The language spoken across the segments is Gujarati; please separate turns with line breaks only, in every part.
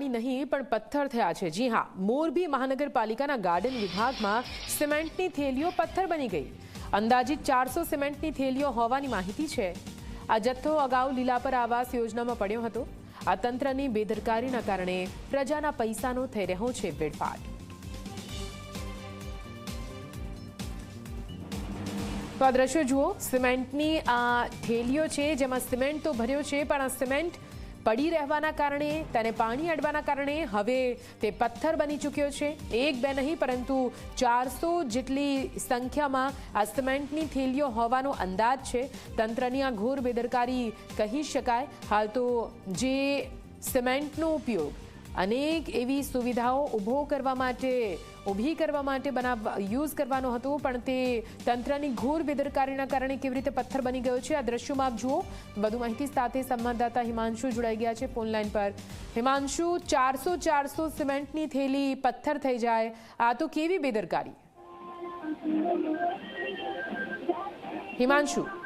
પાણી નહીં, પણ પથ્થર થયા છે. જી હા, મોરબી મહાનગરપાલિકાના ગાર્ડન વિભાગમાં સિમેન્ટની થેલીઓ પથ્થર બની ગઈ. અંદાજિત ચારસો સિમેન્ટની થેલીઓ હોવાની માહિતી છે. આ જથ્થો અગાઉ લીલાપર આવાસ યોજનામાં પડ્યો હતો. આ તંત્રની બેદરકારીના કારણે પ્રજાના પૈસાનો થઈ રહ્યો છે વેડફાટ. તો આ દ્રશ્યો જુઓ, સિમેન્ટની આ થેલીઓ છે, જેમાં સિમેન્ટ તો ભર્યો છે, પણ આ સિમેન્ટ પડી રહેવાના કારણે, તેને પાણી અડવાના કારણે હવે તે પથ્થર બની ચૂક્યો છે. એક બે નહીં, પરંતુ ચારસો જેટલી સંખ્યામાં આ સિમેન્ટની થેલીઓ હોવાનો અંદાજ છે. તંત્રની આ ઘોર બેદરકારી કહી શકાય. હાલ તો જે સિમેન્ટનો ઉપયોગ અનેક એવી સુવિધાઓ ઊભો કરવા માટે, ઊભી કરવા માટે બનાવવા યુઝ કરવાનો હતો, પણ તે તંત્રની ઘોર બેદરકારીના કારણે કેવી રીતે પથ્થર બની ગયો છે? આ દ્રશ્યોમાં આપ જુઓ, વધુ માહિતી સાથે સંવાદદાતા હિમાંશુ જોડાઈ ગયા છે ફોન લાઈન પર. હિમાંશુ, ચારસો ચારસો સિમેન્ટની થેલી પથ્થર થઈ જાય. આ તો કેવી બેદરકારી? હિમાંશુ.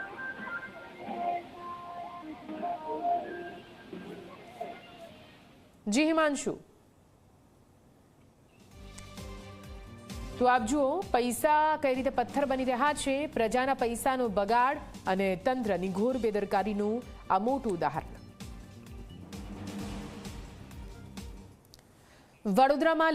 જી હિમાંશુ. તો આપ જુઓ, પૈસા કઈ રીતે પથ્થર બની રહ્યા છે, પ્રજાના પૈસાનો બગાડ અને તંત્રની ઘોર બેદરકારીનું આ મોટું ઉદાહરણ. વડોદરામાં